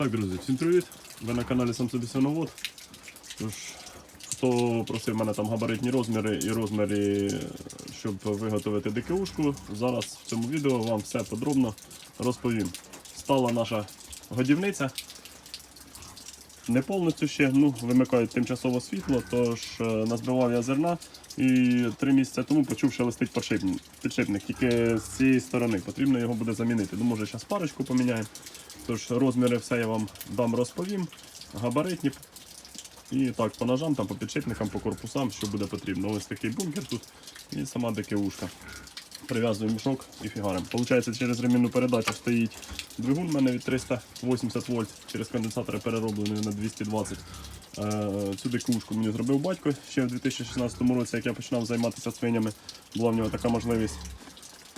Так, друзі, всім привіт! Ви на каналі Сам собі Синовод. Тож, хто просив мене там габаритні розміри і розміри, щоб виготовити ДКУшку, зараз в цьому відео вам все подробно розповім. Стала наша годівниця. Не повністю ще, ну, вимикають тимчасово світло, тож е, назбивав я зерна і три місяці тому почув, що листить підшипник, тільки з цієї сторони. Потрібно його буде замінити. Ну, може, зараз парочку поміняємо. Тож розміри все я вам дам розповім. Габаритні. І так, по ножам, там, по підшипникам, по корпусам, що буде потрібно. Ось такий бункер тут і сама ДКУшка. Прив'язуємо мішок і фігарим. Получається, через ремінну передачу стоїть двигун у мене від 380 вольт, через конденсатори перероблений на 220. Е, Цю ДКУшку мені зробив батько ще в 2016 році, як я починав займатися свинями. Була в нього така можливість.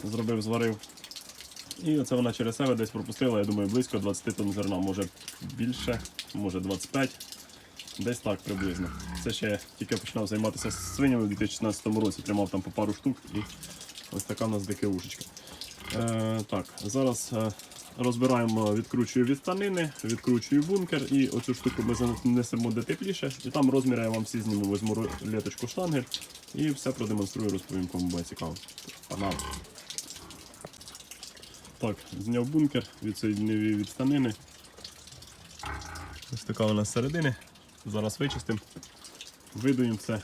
Зробив, зварив. І оце вона через себе десь пропустила, я думаю, близько 20 тонн зерна, може більше, може 25. Десь так приблизно. Це ще тільки починав займатися свинями в 2016 році, тримав там по пару штук і ось така у нас ДКУшечка. Е, так, зараз е, розбираємо, відкручую від станини, відкручую бункер і оцю штуку ми занесемо де тепліше. І там розміри я вам всі зніму, візьму літочку штангель і все продемонструю, розповім, кому буде цікаво. Погнали! Так, зняв бункер, відсоєднив її від станини. Ось така вона з середини. Зараз вичистимо, видуємо все,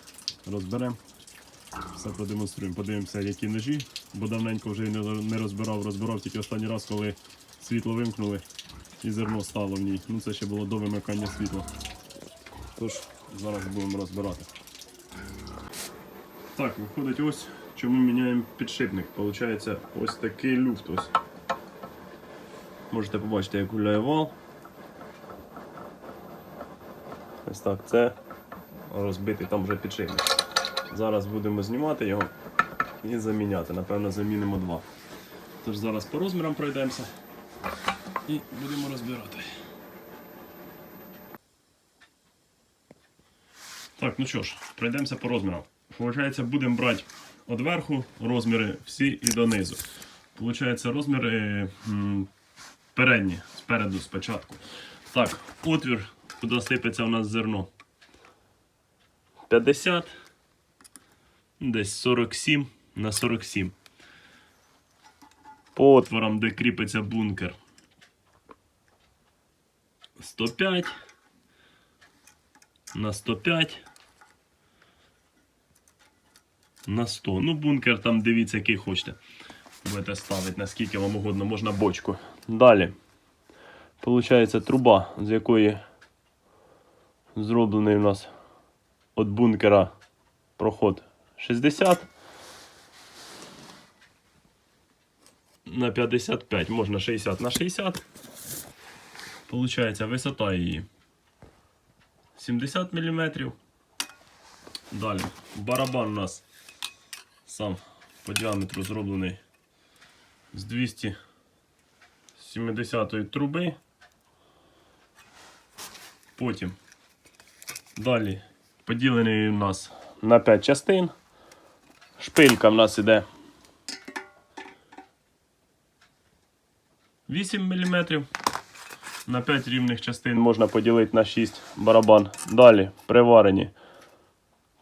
розберемо, все продемонструємо. Подивимося, які ножі, бо давненько вже не розбирав, розбирав тільки останній раз, коли світло вимкнули і зерно стало в ній. Ну це ще було до вимикання світла. Тож, зараз будемо розбирати. Так, виходить ось, чому міняємо підшипник. Получається ось такий люфт ось. Можете побачити, як гуляє вал. Ось так, це розбитий там вже підшипник. Зараз будемо знімати його і заміняти. Напевно, замінимо два. Тож зараз по розмірам пройдемося і будемо розбирати. Так, ну що ж, пройдемося по розмірам. Получається, будемо брати від верху розміри всі і донизу. Получається, розміри м, передні, спереду, спочатку. Так, отвір, куди сипеться у нас зерно. 50, десь 47 на 47. По отворам, де кріпиться бункер. 105 на 105 на 100. Ну, бункер там дивіться, який хочете. Будете ставити, наскільки вам угодно, можна бочку. Далі. Получається труба, з якої зроблений у нас від бункера проход 60 на 55, можна 60 на 60. Получається висота її 70 мм. Далі барабан у нас сам по діаметру зроблений з 270 труби. Потім далі поділений у нас на 5 частин. Шпилька в нас іде 8 мм. На 5 рівних частин можна поділити на 6 барабан. Далі приварені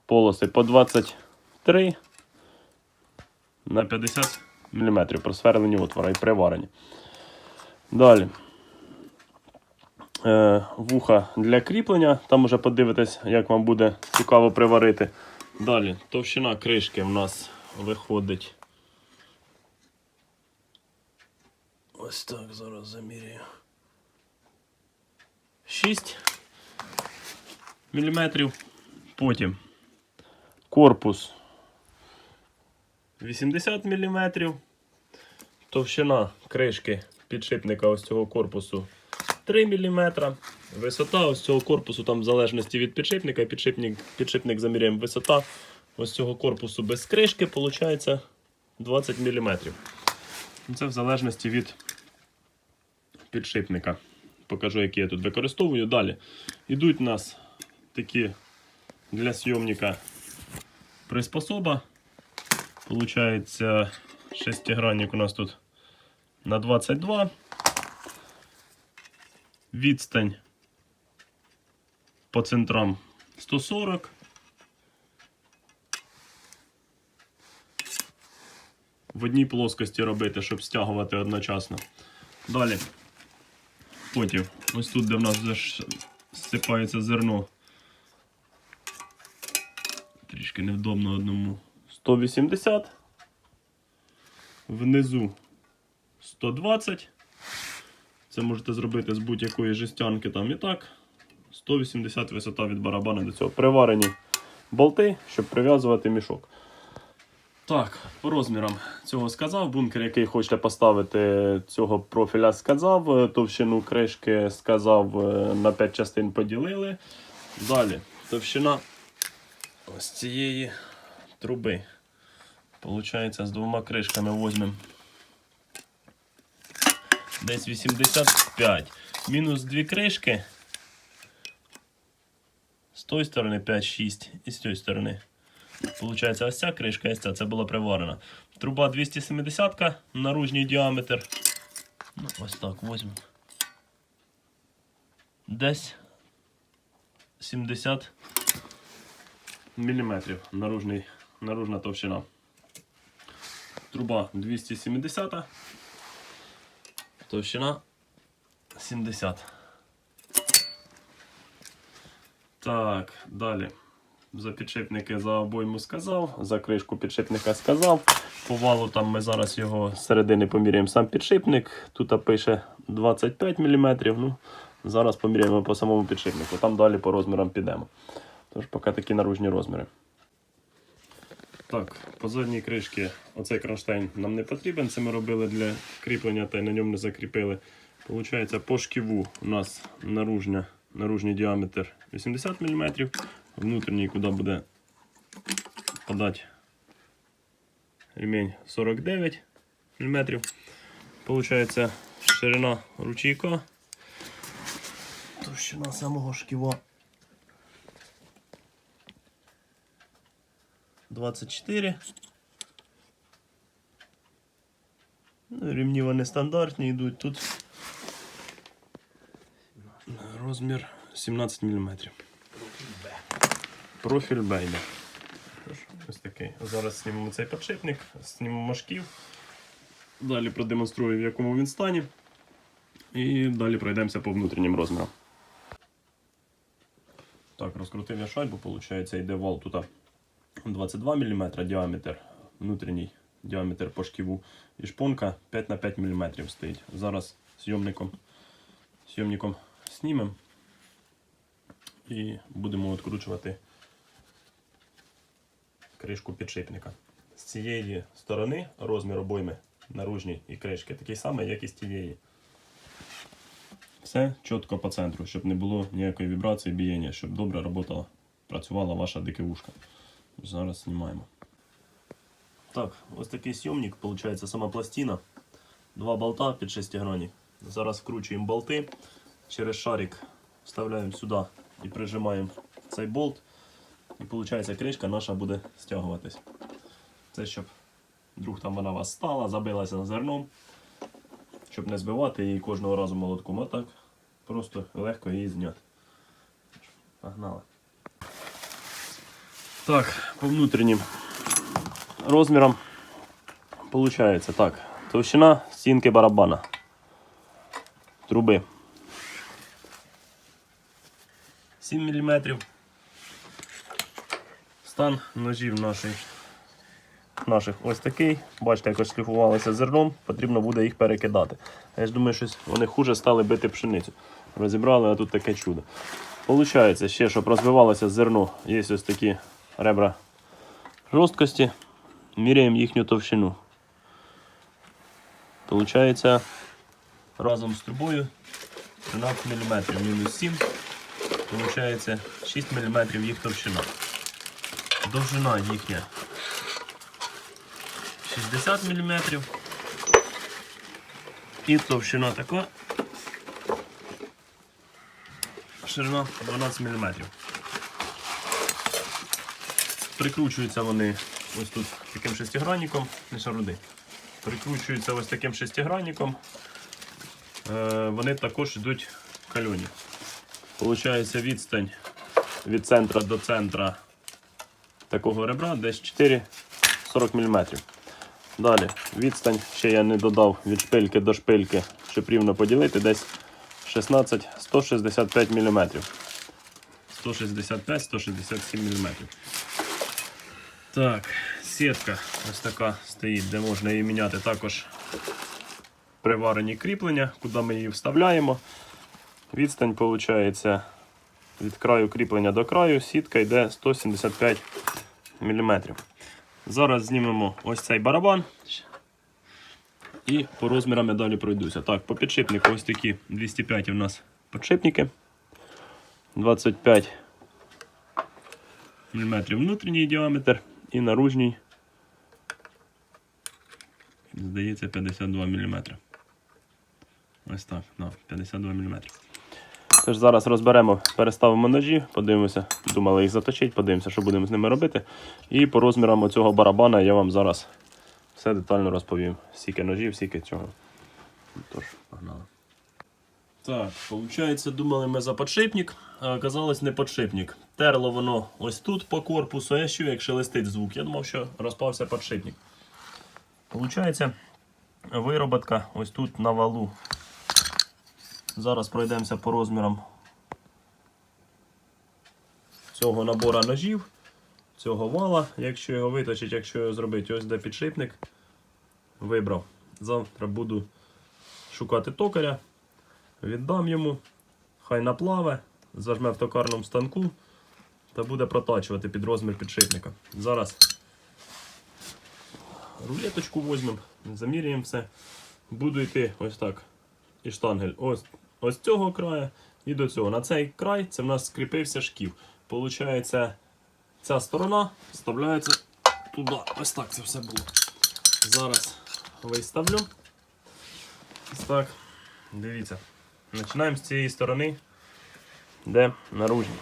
полоси по 23 на 50 мм. Просверлені отвори і приварені. Далі. Е, вуха для кріплення. Там уже подивитесь, як вам буде цікаво приварити. Далі, товщина кришки в нас виходить. Ось так зараз замірюю. 6 мм. Потім корпус 80 мм. Товщина кришки підшипника ось цього корпусу 3 мм. Висота ось цього корпусу, там в залежності від підшипника, підшипник, підшипник заміряємо висота ось цього корпусу без кришки, виходить 20 мм. Це в залежності від підшипника. Покажу, які я тут використовую. Далі йдуть у нас такі для зйомника приспособа. Получається, шестигранник у нас тут на 22. Відстань по центрам 140. В одній плоскості робити, щоб стягувати одночасно. Далі. Потім, ось тут, де в нас зсипається зерно. Трішки невдобно одному. 180. Внизу 120. Це можете зробити з будь-якої жестянки там і так. 180 висота від барабана до цього. Приварені болти, щоб прив'язувати мішок. Так, по розмірам цього сказав. Бункер, який хочете поставити цього профіля, сказав. Товщину кришки сказав, е, на 5 частин поділили. Далі, товщина ось цієї труби. Получається, з двома кришками візьмемо десь 85. Мінус дві кришки. З тої сторони 5-6 і з цієї сторони. Получається, ось ця кришка, ось ця, це була приварена. Труба 270 наружній діаметр. Ну, ось так візьмемо. Десь 70 міліметрів наружний, наружна товщина. Труба 270, товщина 70. Так, далі. За підшипники за обойму сказав, за кришку підшипника сказав. По валу там ми зараз його середини поміряємо сам підшипник. Тут пише 25 мм. Ну, зараз поміряємо по самому підшипнику. Там далі по розмірам підемо. Тож поки такі наружні розміри. Так, по задній кришці оцей кронштейн нам не потрібен. Це ми робили для кріплення та й на ньому не закріпили. Получається, по шківу у нас наружня, наружній діаметр 80 мм, внутрішній, куди буде подати ремінь 49 мм. Получається ширина ручейка. Товщина самого шківа 24. Ну, Рівні вони стандартні йдуть. Тут розмір 17 мм. Профіль Бейда. Ось такий. Зараз знімемо цей підшипник, знімемо шків. Далі продемонструю, в якому він стані. І далі пройдемося по внутрішнім розмірам. Так, розкрутив я шайбу, виходить, йде вал тут 22 мм діаметр, внутрішній діаметр по шківу. І шпонка 5 на 5 мм стоїть. Зараз зйомником, зйомником знімемо і будемо відкручувати кришку підшипника. З цієї сторони розмір обойми наружній і кришки такий самий, як і з тієї. Все чітко по центру, щоб не було ніякої вібрації, бієння, щоб добре працювала ваша дикивушка. Зараз знімаємо. Так, ось такий сйомник, виходить сама пластина. Два болта під шестигранник. Зараз вкручуємо болти. Через шарик вставляємо сюди і прижимаємо цей болт. І виходить, кришка наша буде стягуватись. Це щоб вдруг там вона вас стала, забилася на зерном, щоб не збивати її кожного разу молотком. А так просто легко її зняти. Погнали. Так, по внутрішнім розмірам получається так. Товщина стінки барабана. Труби. 7 мм. Стан ножів наших, наших ось такий. Бачите, як шліфувалися зерном, потрібно буде їх перекидати. Я ж думаю, що вони хуже стали бити пшеницю. Розібрали, а тут таке чудо. Получається ще, щоб розвивалося зерно, є ось такі ребра жорсткості. Міряємо їхню товщину. Получається разом з трубою 13 мм, мінус 7. Получається 6 мм їх товщина. Довжина їхня 60 мм. І товщина така. Ширина 12 мм. Прикручуються вони ось тут таким шестигранником, не шаруди. Прикручуються ось таким шестигранником. Е, вони також йдуть кальоні. Получається відстань від центра до центра такого ребра десь 4-40 мм. Далі відстань ще я не додав від шпильки до шпильки, щоб рівно поділити, десь 16-165 мм. 165-167 мм. Так, сітка ось така стоїть, де можна її міняти також приварені кріплення, куди ми її вставляємо. Відстань виходить від краю кріплення до краю, сітка йде 175 мм. Зараз знімемо ось цей барабан і по розмірам я далі пройдуся. Так, по підшипнику ось такі 205 у нас підшипники. 25 мм внутрішній діаметр і наружній, здається, 52 мм. Ось так, да, 52 мм. Тож зараз розберемо, переставимо ножі, подивимося, думали їх заточити, подивимося, що будемо з ними робити. І по розмірам цього барабана я вам зараз все детально розповім. Скільки ножів, скільки цього. Тож, погнали. Так, виходить, думали ми за подшипник, а оказалось не подшипник. Терло воно ось тут по корпусу, а я чую, як шелестить звук. Я думав, що розпався подшипник. Получається, вироботка ось тут на валу. Зараз пройдемося по розмірам цього набора ножів, цього вала, якщо його виточить, якщо його зробити, ось де підшипник. Вибрав. Завтра буду шукати токаря, віддам йому, хай наплаве, зажме в токарному станку та буде протачувати під розмір підшипника. Зараз рулеточку візьмемо, заміряємо все. Буду йти ось так. І штангель ось, ось цього краю і до цього. На цей край це в нас скріпився шків. Получається, ця сторона вставляється туди. Ось так це все було. Зараз виставлю. Ось так. Дивіться. Починаємо з цієї сторони, де наружні.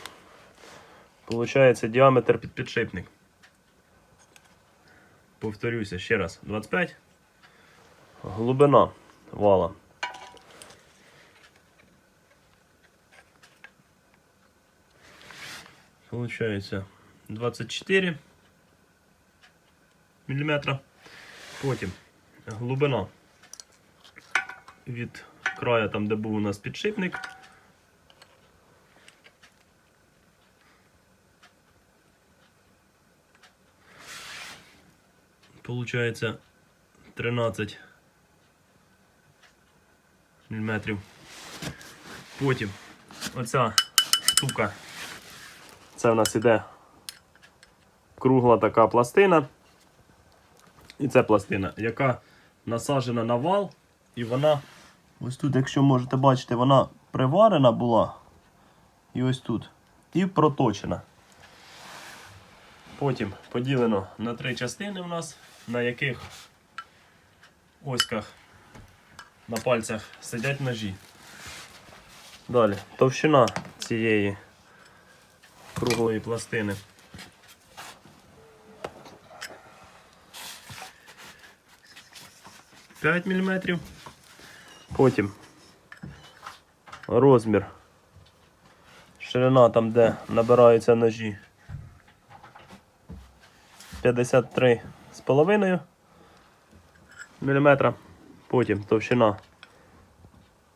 Получається діаметр під підшипник. Повторюся ще раз. 25. Глибина вала. Получається 24 мм. Потім глибина від краю, там, де був у нас підшипник. Получається 13 мм. Потім оця штука. Це в нас іде кругла така пластина. І це пластина, яка насаджена на вал, і вона, ось тут, якщо можете бачити, вона приварена була. І ось тут. І проточена. Потім поділено на три частини в нас, на яких оськах на пальцях сидять ножі. Далі, товщина цієї круглої пластини. П'ять міліметрів. Потім розмір. Ширина там, де набираються ножі. 53 з половиною міліметра. Потім товщина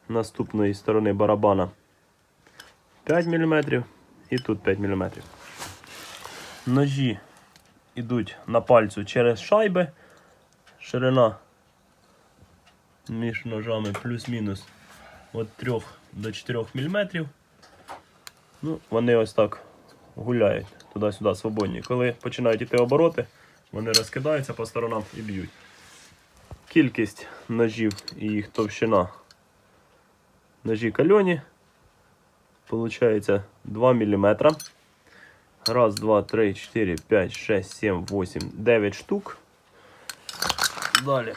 наступної сторони барабана 5 мм і тут 5 мм. Ножі йдуть на пальцю через шайби. Ширина між ножами плюс-мінус від 3 до 4 мм. Ну, вони ось так гуляють туди-сюди свободні. Коли починають йти обороти, вони розкидаються по сторонам і б'ють. Кількість ножів і їх товщина. Ножі кальоні. Получається 2 мм. Раз, два, три, чотири, п'ять, шесть, сім, восемь, дев'ять штук. Далі.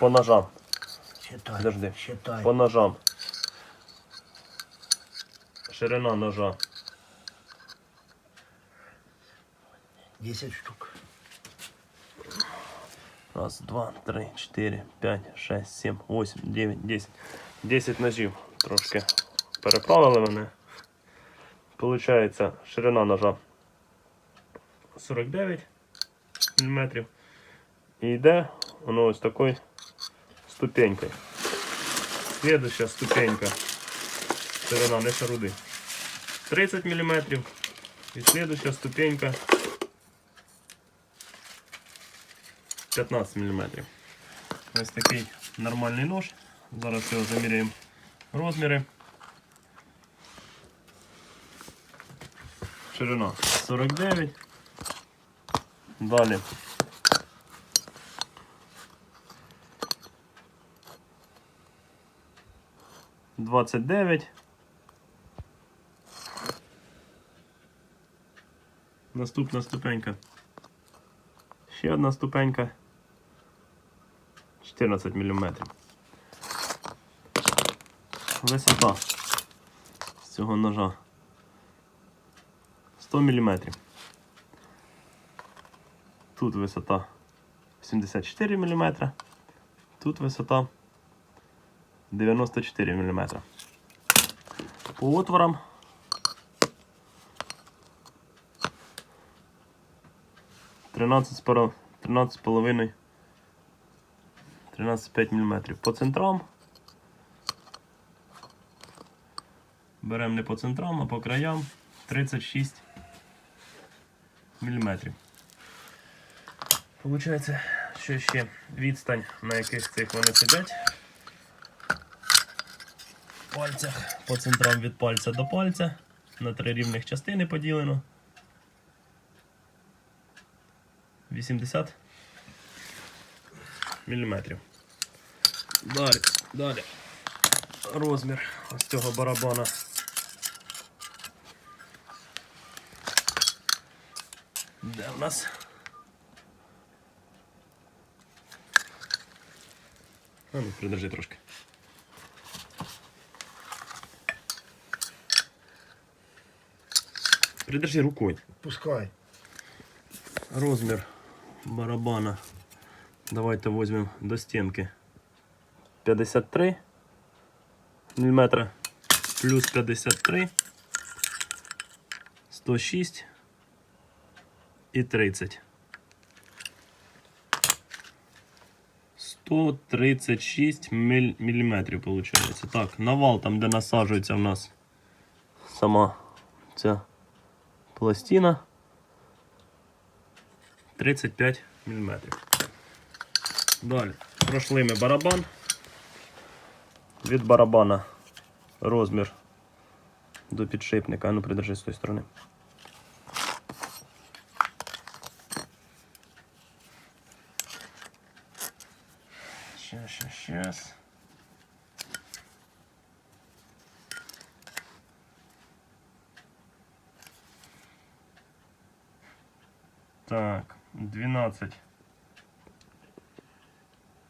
По ножам. Считай. Подожди. Считай. По ножам. Ширина ножа 10 штук. Раз, два, три, чотири, п'ять, шесть, сім, восемь, дев'ять, десять. Десять ножів. Трошки переправили вони. Получається ширина ножа 49 мм. І йде воно ось такою ступенькою. Следующая ступенька. Ширина не шаруди. 30 мм. І следующая ступенька 15 мм. Ось такий нормальний нож. Зараз його заміряємо розміри. Ширина 49. Далі. Двадцять дев'ять. Наступна ступенька. Ще одна ступенька. 14 мм. Висота з цього ножа 100 мм. Тут висота 74 мм. Тут висота 94 мм. По отворам Тринадцять з пара- 13,5 13,5 мм. По центрам. Беремо не по центрам, а по краям 36 мм. Получається, що ще відстань, на яких цих вони сидять. В пальцях. По центрам від пальця до пальця. На три рівних частини поділено. 80 міліметрів. Далі, далі. Розмір ось цього барабана. Де в нас? А ну, придержи трошки. Придержи рукой. Пускай. Розмір барабана. Давайте візьмемо до стінки. 53 мм. Плюс 53. 106 і 30. 136 міль- міліметрів виходить. Так, навал там, де насаджується в нас сама ця пластина. 35 мм. Далі. Пройшли ми барабан. Від барабана розмір до підшипника. А ну придержи з тої сторони. Щас, щас, щас. Так, 12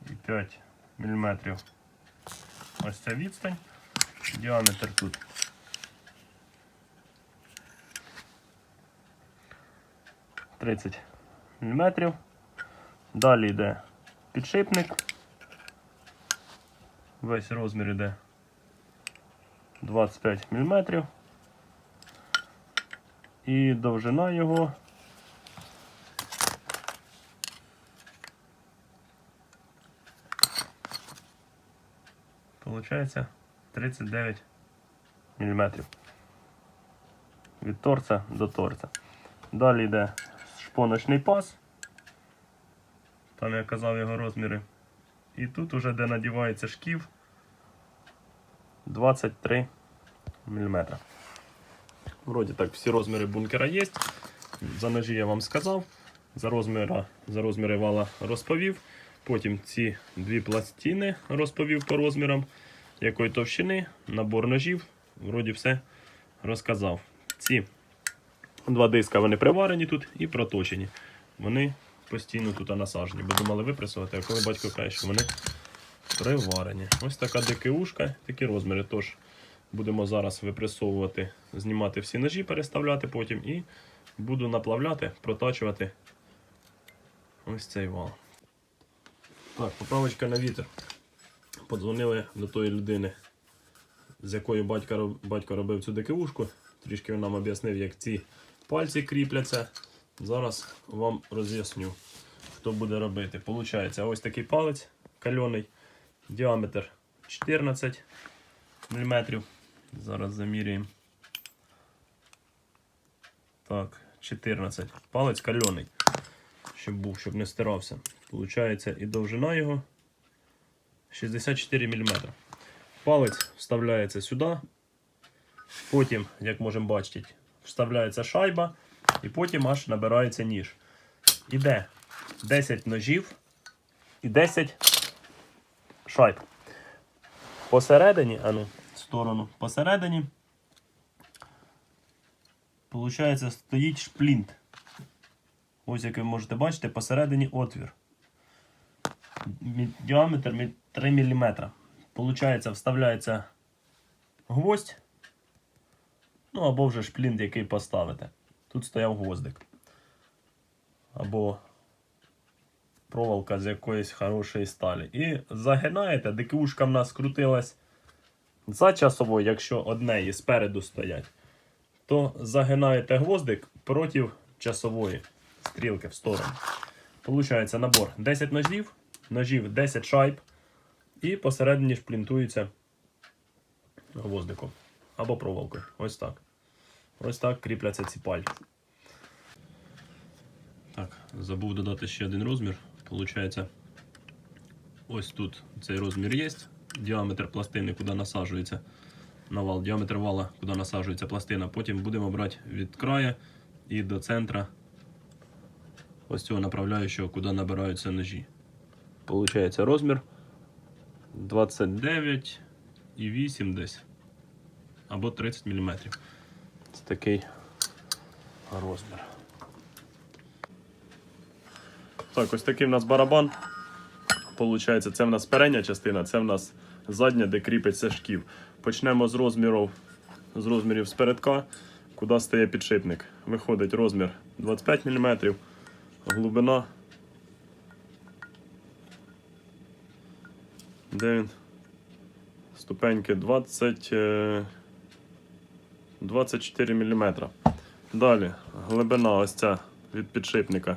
і 5 мм. Ось ця відстань. Діаметр тут. Тридцять міліметрів. Далі йде підшипник. Весь розмір йде 25 мм. І довжина його Получається 39 мм. Від торця до торця. Далі йде шпоночний пас. Там я казав його розміри. І тут уже де надівається шків 23 мм. Вроді так, всі розміри бункера є. За ножі я вам сказав. За, розміра, за розміри вала розповів. Потім ці дві пластини розповів по розмірам, якої товщини, набор ножів. Вроді все розказав. Ці два диска вони приварені тут і проточені. Вони постійно тут насажені, бо думали випресувати, а коли батько каже, що вони приварені. Ось така ДКУшка, такі розміри. Тож будемо зараз випресовувати, знімати всі ножі, переставляти потім і буду наплавляти, протачувати ось цей вал. Так, поправочка на вітер. Подзвонили до тої людини, з якою батько, батько робив цю ДКУшку. Трішки він нам об'яснив, як ці пальці кріпляться. Зараз вам роз'ясню, хто буде робити. Получається, ось такий палець кальоний, діаметр 14 мм. Зараз заміряємо. Так, 14. Палець кальоний. Щоб був, щоб не стирався. Получається і довжина його 64 мм. Палець вставляється сюди. Потім, як можемо бачити, вставляється шайба, і потім аж набирається ніж. Іде 10 ножів і 10 шайб. Посередині, а ну, сторону, посередині, Получається, стоїть шплінт. Ось як ви можете бачити, посередині отвір. Діаметр 3 мм. Получається, вставляється гвоздь. Ну або вже шплінт, який поставите. Тут стояв гвоздик. Або проволока з якоїсь хорошої сталі. І загинаєте, ДКУшка в нас крутилась за часовою, якщо одне і спереду стоять то загинаєте гвоздик проти часової стрілки в сторону. Получається набор 10 ножів, ножів 10 шайб, і посередині шплінтується гвоздиком або проволокою. Ось так. Ось так кріпляться ці пальці. Так, забув додати ще один розмір. Получається, ось тут цей розмір є. Діаметр пластини, куди насаджується на вал, діаметр вала, куди насаджується пластина. Потім будемо брати від краю і до центра ось цього направляючого, куди набираються ножі. Получається розмір 29 і 8 десь. Або 30 мм. Це такий розмір. Так, ось такий в нас барабан. Получається, це в нас передня частина, це в нас задня, де кріпиться шків. Почнемо з розмірів, з розмірів спередка, куди стає підшипник. Виходить розмір 25 мм, глибина. Де він? Ступеньки 20, е, 24 мм. Далі глибина ось ця від підшипника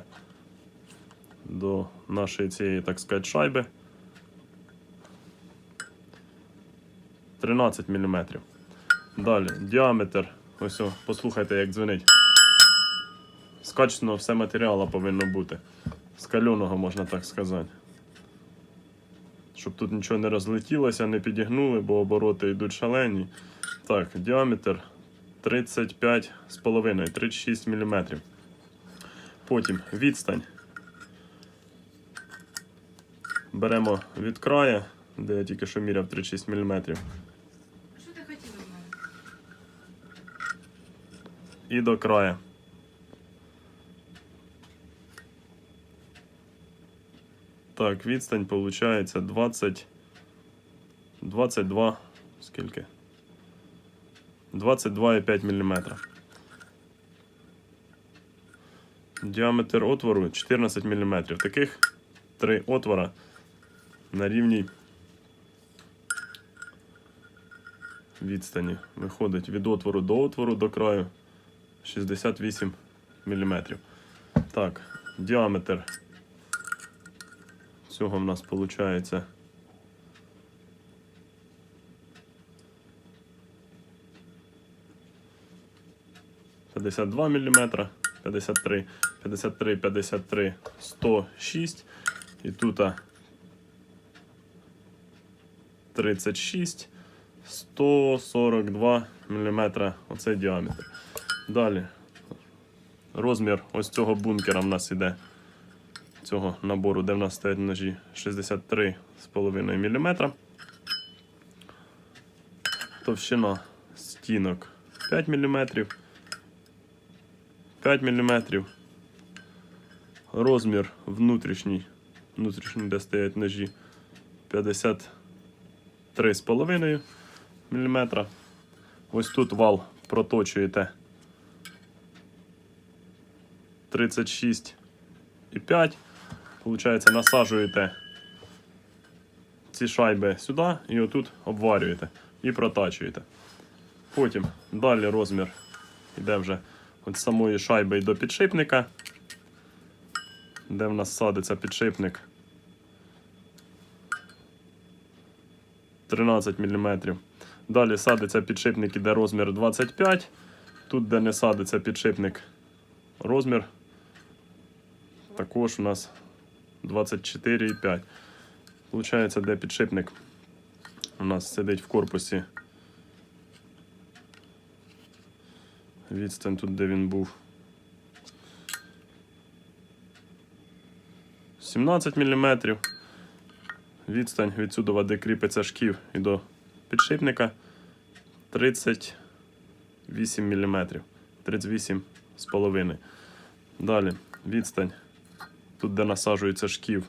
до нашої цієї, так сказати, шайби. 13 мм. Далі діаметр. Ось, о, послухайте, як дзвонить. Скачано все матеріалу повинно бути. З кальоного, можна так сказати. Щоб тут нічого не розлетілося, не підігнули, бо обороти йдуть шалені. Так, діаметр 35,5, 36 мм. Потім відстань. Беремо від краю, де я тільки що міряв 36 мм. Що ти хотіла і до краю. Так, відстань виходить 20. 22. Скільки? 22,5 мм. Діаметр отвору 14 мм. Таких три отвора на рівній відстані. Виходить від отвору до отвору до краю 68 мм. Так, діаметр цього в нас виходить. П'ятдесят два міліметра, 53, 53, 53, 106. І тут 36, 142 мм. Оце діаметр. Далі. Розмір ось цього бункера в нас іде. Цього набору, де в нас стоять ножі 63,5 мм. Товщина стінок 5 мм. 5 мм. Розмір внутрішній, внутрішній, де стоять ножі 53,5 мм. Ось тут вал проточуєте 36,5. Получається, насаджуєте ці шайби сюди і отут обварюєте. і протачуєте. Потім далі розмір йде вже від самої шайби до підшипника, де в нас садиться підшипник 13 мм. Далі садиться підшипник, іде розмір 25 Тут, де не садиться підшипник, розмір також у нас 24,5. Получається, де підшипник у нас сидить в корпусі. Відстань тут, де він був. 17 мм. Відстань від сюди, де кріпиться шків і до підшипника 38 мм. 38 з. Далі відстань. Тут, де насаджується шків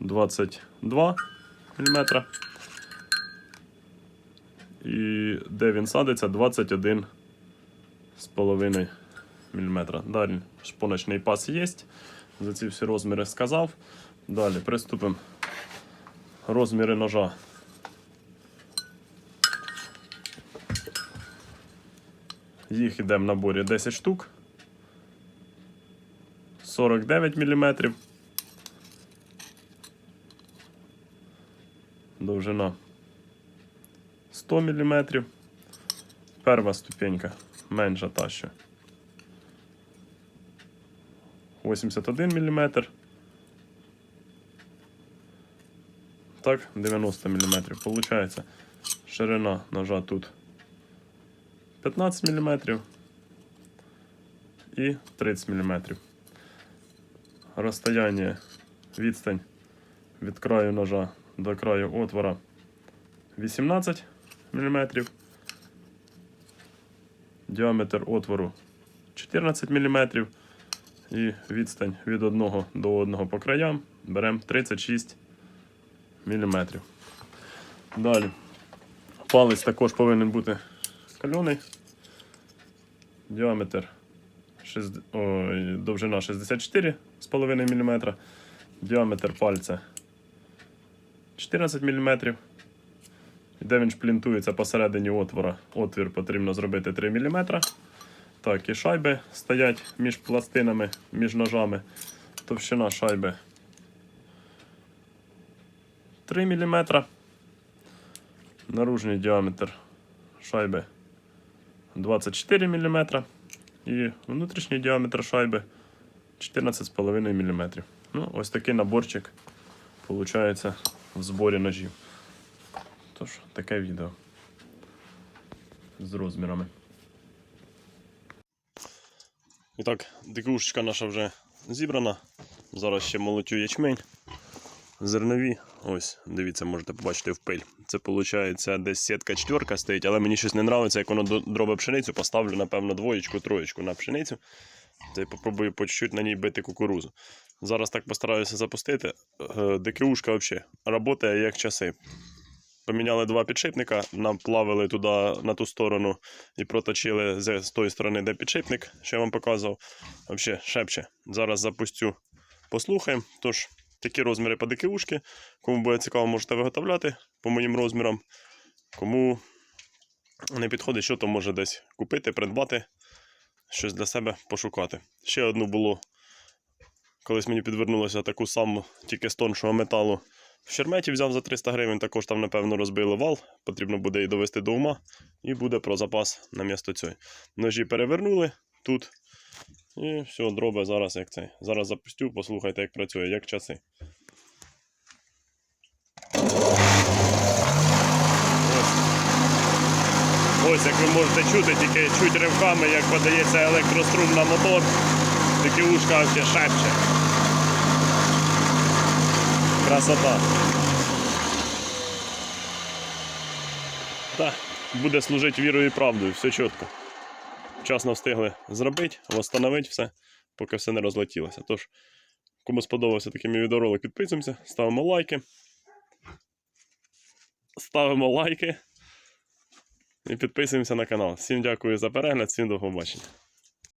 22 мм. І де він садиться 21 з половиною мм. Далі шпоночний пас є. За ці всі розміри сказав. Далі приступимо. Розміри ножа. Їх іде в наборі 10 штук. 49 мм. Довжина 100 мм. Перша ступенька менша та що. 81 мм. Так, 90 мм. Получається ширина ножа тут 15 мм і 30 мм. Розстояння, відстань від краю ножа до краю отвора 18 мм. Діаметр отвору 14 мм. І відстань від одного до одного по краям беремо 36 мм. Далі. Палець також повинен бути кальоний. Діаметр шест- ой, довжина 64,5 мм. Діаметр пальця 14 мм. Де він шплінтується посередині отвора. Отвір потрібно зробити 3 мм. Так, і шайби стоять між пластинами, між ножами. Товщина шайби 3 мм. Наружний діаметр шайби 24 мм. І внутрішній діаметр шайби 14,5 мм. Ну, ось такий наборчик виходить в зборі ножів. Тож, таке відео з розмірами. І так, дикушечка наша вже зібрана. Зараз ще молотю ячмень. Зернові. Ось, дивіться, можете побачити в пиль. Це виходить десь сітка четверка стоїть, але мені щось не подобається, як воно дробить пшеницю. Поставлю, напевно, двоєчку, троєчку на пшеницю. Та й попробую по чуть-чуть на ній бити кукурузу. Зараз так постараюся запустити. ДКУшка взагалі працює як часи. Поміняли два підшипника, наплавили туди на ту сторону і проточили з тої сторони, де підшипник, що я вам показував. Взагалі, шепче. Зараз запустю, послухаємо. Тож, такі розміри по ДКУшки. Кому буде цікаво, можете виготовляти по моїм розмірам. Кому не підходить, що то може десь купити, придбати, щось для себе пошукати. Ще одну було. Колись мені підвернулося таку саму, тільки з тоншого металу. В Щерметі взяв за 300 гривень, також там, напевно, розбили вал. Потрібно буде її довести до ума. І буде про запас на місто цієї. Ножі перевернули тут. І все, дроби зараз як цей. Зараз запустю, послухайте, як працює, як часи. Ось. Як ви можете чути, тільки чуть ривками, як подається електрострум на мотор. Такі ушка шепче. Красота. Так, буде служити вірою і правдою, все чітко. Вчасно встигли зробити, встановити все, поки все не розлетілося. Тож, кому сподобався такий мій відеоролик, підписуємося, ставимо лайки. Ставимо лайки і підписуємося на канал. Всім дякую за перегляд, всім до побачення.